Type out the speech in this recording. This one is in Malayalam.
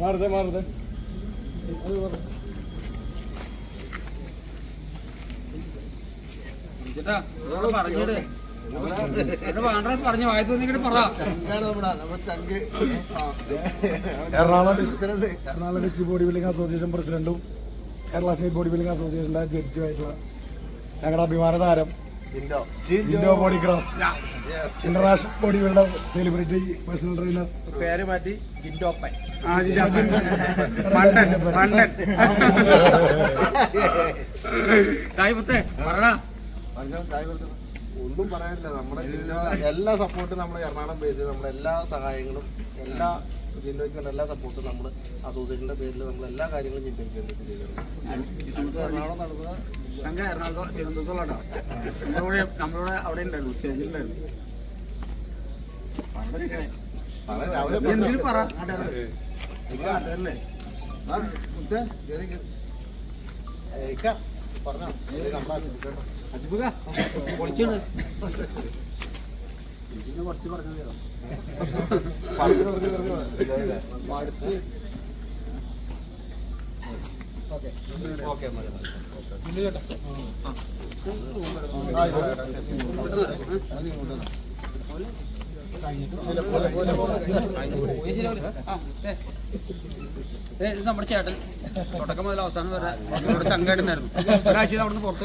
മാറുതെ മാറുതെ ചേട്ടാ പറഞ്ഞിട്ട് നമ്മുടെ ചങ്ക്. Ernakulam district Ernakulam district body building association പ്രസിഡന്റും കേരള സ്റ്റേറ്റ് ബോഡി ബിൽഡിംഗ് അസോസിയേഷന്റെ ജഡ്ജുമായിട്ടുള്ള ഞങ്ങളുടെ അഭിമാന താരം Jindo. Jindo ബോഡിഗ്രാഫ് international body builder celebrity personal trainer പേര് മാറ്റി ജിൻഡോപ്പൻ ഒന്നും പറയാനില്ല. നമ്മുടെ എല്ലാ എല്ലാ സപ്പോർട്ടും നമ്മൾ എറണാകുളം ബേസ് ചെയ്ത് നമ്മുടെ എല്ലാ സഹായങ്ങളും എല്ലാ ജിൻഡോയ്ക്കുള്ള എല്ലാ സപ്പോർട്ടും നമ്മൾ അസോസിയേഷന്റെ പേരിൽ നമ്മൾ എല്ലാ കാര്യങ്ങളും ജിൻഡോയ്ക്ക് വേണ്ടിയിട്ട് ചെയ്തിട്ടുണ്ട്. നമുക്ക് എറണാകുളം നടന്ന ഞങ്ങ എറണാകുളം തിരുവനന്തപുരത്തോളാട്ടോ നമ്മളിവിടെ നമ്മളിവിടെ അവിടെ ഉണ്ടായിരുന്നു സ്റ്റേജിലുണ്ടായിരുന്നു. എന്തിനു പറ? അതല്ലേ ആ, മുത്തേ, കേറി, കേറി. ഓക്കെ നമ്മുടെ ചേട്ടൻ തുടക്കം മുതൽ അവസാനം വരെ നമ്മുടെ ചങ്കേട്ടനായിരുന്നു ഒരാഴ്ച അവിടെ നിന്ന് പുറത്തു